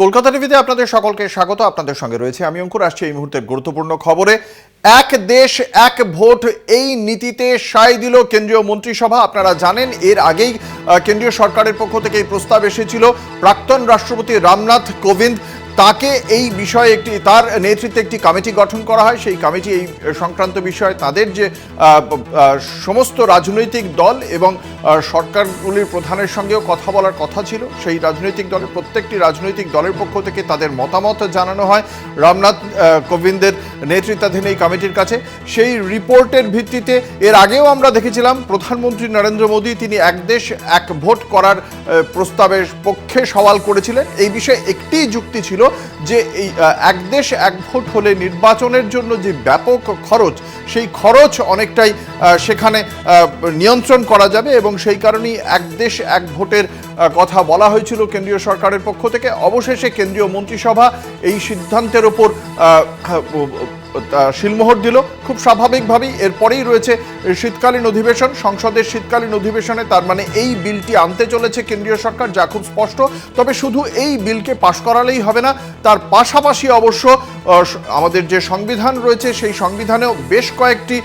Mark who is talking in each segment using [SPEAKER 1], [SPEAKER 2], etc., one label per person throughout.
[SPEAKER 1] কলকাতা টিভিতে আপনাদের সকলকে স্বাগত। আপনাদের সঙ্গে রয়েছে আমি অঙ্কুর। আসছি এই মুহূর্তে গুরুত্বপূর্ণ খবরে। এক দেশ, এক ভোট, এই নীতিতে সায় দিল কেন্দ্রীয় মন্ত্রিসভা। আপনারা জানেন, এর আগেই কেন্দ্রীয় সরকারের পক্ষ থেকে এই প্রস্তাব এসেছিল। প্রাক্তন রাষ্ট্রপতি রামনাথ কোবিন্দ তাকে এই বিষয়ে একটি, তার নেতৃত্বে একটি কমিটি গঠন করা হয়। সেই কমিটি এই সংক্রান্ত বিষয়ে তাদের যে সমস্ত রাজনৈতিক দল এবং সরকারগুলির প্রধানের সঙ্গেও কথা বলার কথা ছিল। সেই রাজনৈতিক দলের প্রত্যেকটি রাজনৈতিক দলের পক্ষ থেকে তাদের মতামত জানানো হয়। রামনাথ কোবিন্দের নেতৃত্বাধীন এই কমিটির কাছে। সেই রিপোর্টের ভিত্তিতে এর আগেও আমরা দেখেছিলাম, প্রধানমন্ত্রী নরেন্দ্র মোদী তিনি এক দেশ, এক ভোট করার প্রস্তাবের পক্ষে সওয়াল করেছিলেন। এই বিষয়ে একটি যুক্তি ছিল যে এই এক দেশ এক ভোট হলে নির্বাচনের জন্য যে ব্যাপক খরচ, সেই খরচ অনেকটাই সেখানে নিয়ন্ত্রণ করা যাবে এবং সেই কারণেই এক দেশ এক ভোটের কথা বলা হয়েছিল কেন্দ্রীয় সরকারের পক্ষ থেকে। অবশেষে কেন্দ্রীয় মন্ত্রিসভা এই সিদ্ধান্তের ওপর শিলমোহর দিল। খুব স্বাভাবিকভাবেই এরপরেই রয়েছে শীতকালীন অধিবেশন। সংসদের শীতকালীন অধিবেশনে তার মানে এই বিলটি আনতে চলেছে কেন্দ্রীয় সরকার, যা খুব স্পষ্ট। তবে শুধু এই বিলকে পাশ করালেই হবে না, তার পাশাপাশি অবশ্য আমাদের যে সংবিধান রয়েছে, সেই সংবিধানেও বেশ কয়েকটি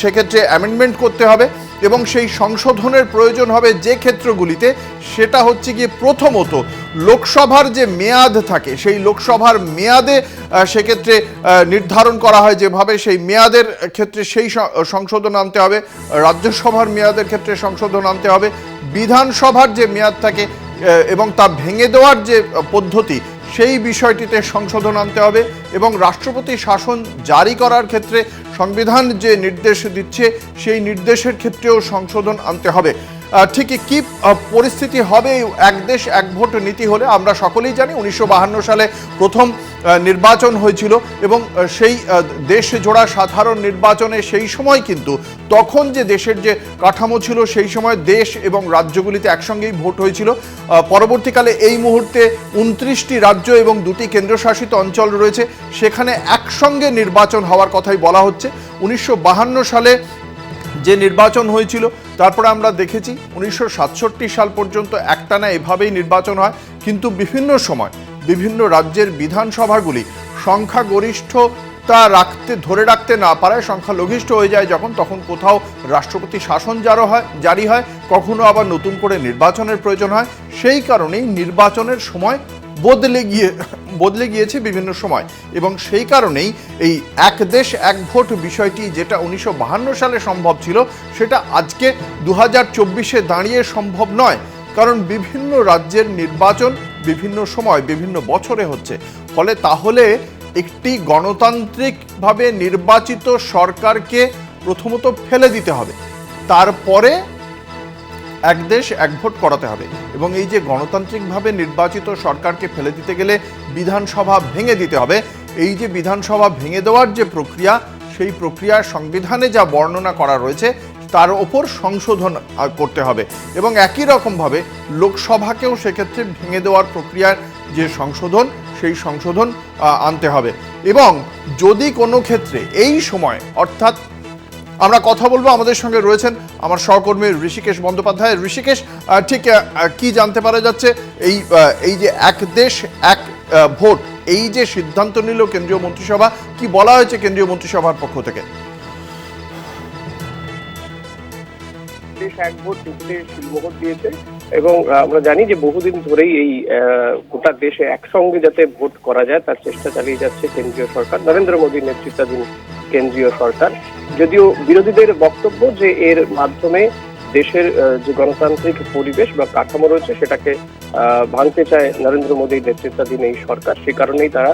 [SPEAKER 1] সেক্ষেত্রে অ্যামেন্ডমেন্ট করতে হবে এবং সেই সংশোধনের প্রয়োজন হবে যে ক্ষেত্রগুলিতে। সেটা হচ্ছে গিয়ে প্রথমত লোকসভার যে মেয়াদ থাকে, সেই লোকসভার মেয়াদে সেক্ষেত্রে নির্ধারণ করা হয় যেভাবে সেই মেয়াদের ক্ষেত্রে সেই সংশোধন আনতে হবে, রাজ্যসভার মেয়াদের ক্ষেত্রে সংশোধন আনতে হবে, বিধানসভার যে মেয়াদ থাকে এবং তা ভেঙে দেওয়ার যে পদ্ধতি, সেই বিষয়টিতে সংশোধন আনতে হবে এবং রাষ্ট্রপতি শাসন জারি করার ক্ষেত্রে সংবিধান যে নির্দেশ দিচ্ছে, সেই নির্দেশের ক্ষেত্রেও সংশোধন আনতে হবে। ঠিক কি পরিস্থিতি হবে এক দেশ, এক ভোট নীতি হলে আমরা সকলেই জানি উনিশশো সালে প্রথম নির্বাচন হয়েছিল এবং সেই দেশ জোড়া সাধারণ নির্বাচনে সেই সময় কিন্তু তখন যে দেশের যে কাঠামো ছিল সেই সময় দেশ এবং রাজ্যগুলিতে একসঙ্গেই ভোট হয়েছিল। পরবর্তীকালে এই মুহূর্তে উনত্রিশটি রাজ্য এবং দুটি কেন্দ্রশাসিত অঞ্চল রয়েছে। সেখানে একসঙ্গে নির্বাচন হওয়ার কথাই বলা হচ্ছে। উনিশশো সালে যে নির্বাচন হয়েছিল, তারপরে আমরা দেখেছি উনিশশো সাতষট্টি সাল পর্যন্ত একটানা এভাবেই নির্বাচন হয়। কিন্তু বিভিন্ন সময় বিভিন্ন রাজ্যের বিধানসভাগুলি সংখ্যাগরিষ্ঠতা রাখতে, ধরে রাখতে না পারায় সংখ্যালঘিষ্ঠ হয়ে যায় যখন, তখন কোথাও রাষ্ট্রপতি শাসন জারো হয়, জারি হয়, কখনো আবার নতুন করে নির্বাচনের প্রয়োজন হয়। সেই কারণেই নির্বাচনের সময় বদলে গিয়ে, বদলে গিয়েছে বিভিন্ন সময়। এবং সেই কারণেই এই এক দেশ, এক ভোট বিষয়টি যেটা উনিশশো সালে সম্ভব ছিল, সেটা আজকে দু হাজার দাঁড়িয়ে সম্ভব নয়। কারণ বিভিন্ন রাজ্যের নির্বাচন বিভিন্ন সময়, বিভিন্ন বছরে হচ্ছে। ফলে তাহলে একটি গণতান্ত্রিকভাবে নির্বাচিত সরকারকে প্রথমত ফেলে দিতে হবে। তারপরে এক দেশ, এক ভোট করাতে হবে। এবং এই যে গণতান্ত্রিকভাবে নির্বাচিত সরকারকে ফেলে দিতে গেলে বিধানসভা ভেঙে দিতে হবে, এই যে বিধানসভা ভেঙে দেওয়ার যে প্রক্রিয়া, সেই প্রক্রিয়া সংবিধানে যা বর্ণনা করা রয়েছে, তার ওপর সংশোধন করতে হবে। এবং একই রকমভাবে লোকসভাকেও সেক্ষেত্রে ভেঙে দেওয়ার প্রক্রিয়ার যে সংশোধন, সেই সংশোধন আনতে হবে। এবং যদি কোনো ক্ষেত্রে এই সময়, অর্থাৎ আমরা কথা বলব, আমাদের সঙ্গে রয়েছেন আমার সহকর্মী ঋষিকেশ বন্দ্যোপাধ্যায়। ঋষিকেশ ঠিক কি জানতে পারা যাচ্ছে? এই এই যে এক দেশ, এক ভোট, এই যে সিদ্ধান্ত নিল কেন্দ্রীয় মন্ত্রিসভা, কি বলা হয়েছে কেন্দ্রীয় মন্ত্রিসভার পক্ষ থেকে?
[SPEAKER 2] দেশ এক ভোট নীতিতে দিয়েছে এবং আমরা জানি যে বহুদিন ধরেই এই গোটা দেশে একসঙ্গে যাতে ভোট করা যায়, তার চেষ্টা চালিয়ে যাচ্ছে কেন্দ্রীয় সরকার। নরেন্দ্র মোদীর নেতৃত্বাধীন কেন্দ্রীয় সরকার। যদিও বিরোধীদের বক্তব্য যে এর মাধ্যমে দেশের যে গণতান্ত্রিক পরিবেশ বা কাঠামো রয়েছে সেটাকে ভাঙতে চায় নরেন্দ্র মোদীর নেতৃত্বাধীন এই সরকার, সে কারণেই তারা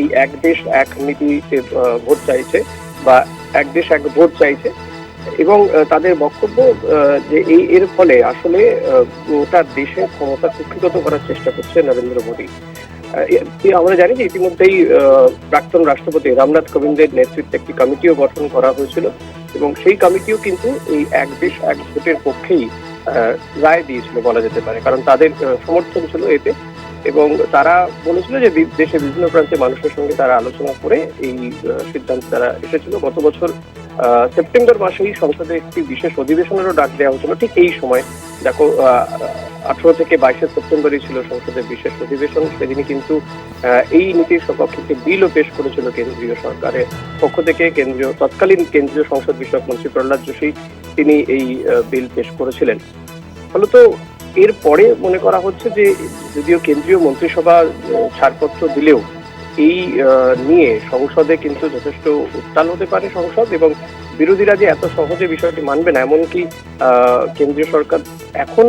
[SPEAKER 2] এই এক দেশ, এক নীতিতে ভোট চাইছে বা এক দেশ, এক ভোট চাইছে। এবং তাদের বক্তব্য যে এই, এর ফলে আসলে গোটা দেশে ক্ষমতা কুক্ষিগত করার চেষ্টা করছে নরেন্দ্র মোদী। আমরা জানি যে ইতিমধ্যেই প্রাক্তন রাষ্ট্রপতি রামনাথ কোবিন্দের নেতৃত্বে একটি কমিটিও গঠন করা হয়েছিল এবং সেই কমিটিও কিন্তু এই এক দেশ, এক ভোটের পক্ষেই রায় দিয়েছিল বলা যেতে পারে। কারণ তাদের সমর্থন ছিল এতে এবং তারা বলেছিল যে দেশের বিভিন্ন প্রান্তে মানুষের সঙ্গে তারা আলোচনা করে এই সিদ্ধান্ত তারা এসেছিল। গত বছর সেপ্টেম্বর মাসেই সংসদে একটি বিশেষ অধিবেশনেরও ডাক দেওয়া হয়েছিল। ঠিক এই সময়, দেখো আঠারো থেকে বাইশে সেপ্টেম্বরই ছিল সংসদের বিশেষ অধিবেশন। সেদিনই কিন্তু এই নীতির সপক্ষে একটি বিলও পেশ করেছিল কেন্দ্রীয় সরকারের পক্ষ থেকে। কেন্দ্রীয়, তৎকালীন কেন্দ্রীয় সংসদ বিষয়ক মন্ত্রী প্রহ্লাদ যোশী তিনি এই বিল পেশ করেছিলেন। ফলত এরপরে মনে করা হচ্ছে যে যদিও কেন্দ্রীয় মন্ত্রিসভা ছাড়পত্র দিলেও এই নিয়ে সংসদে কিন্তু যথেষ্ট উত্তাল হতে পারে সংসদ এবং বিরোধীরা যে এত সহজে বিষয়টি মানবে না, এমনকি কেন্দ্রীয় সরকার, এখন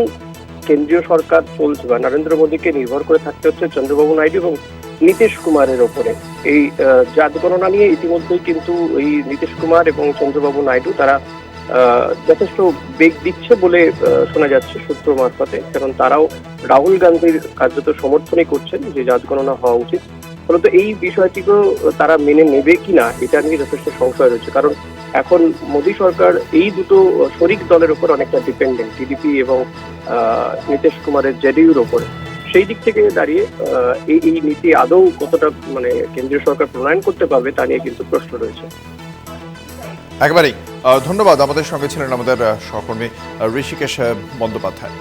[SPEAKER 2] কেন্দ্রীয় সরকার চলছে বা নরেন্দ্র মোদীকে নির্ভর করে থাকতে হচ্ছে চন্দ্রবাবু নাইডু এবং নীতিশ কুমারের ওপরে। এই জাত গণনা নিয়ে ইতিমধ্যেই কিন্তু এই নীতিশ কুমার এবং চন্দ্রবাবু নাইডু তারা যথেষ্ট বেগ দিচ্ছে বলে শোনা যাচ্ছে সূত্র মারফতে। কারণ তারাও রাহুল গান্ধীর কার্যত সমর্থনই করছেন যে জাত গণনা হওয়া উচিত। ফলত এই বিষয়টিকেও তারা মেনে নেবে কিনা, এটা নিয়ে যথেষ্ট সংশয় রয়েছে। কারণ এখন মোদী সরকার এই দুটো শরিক দলের উপর অনেকটা ডিপেন্ডেন্ট টিডিপি এবং নীতিশ কুমারের জেডিউর ওপরে সেই দিক থেকে দাঁড়িয়ে এই এই নীতি আদৌ কতটা মানে কেন্দ্রীয় সরকার প্রণয়ন করতে পারবে তা নিয়ে কিন্তু প্রশ্ন রয়েছে।
[SPEAKER 1] একেবারেই। ধন্যবাদ। আমাদের সঙ্গে ছিলেন আমাদের সহকর্মী ঋষিকেশ বন্দ্যোপাধ্যায়।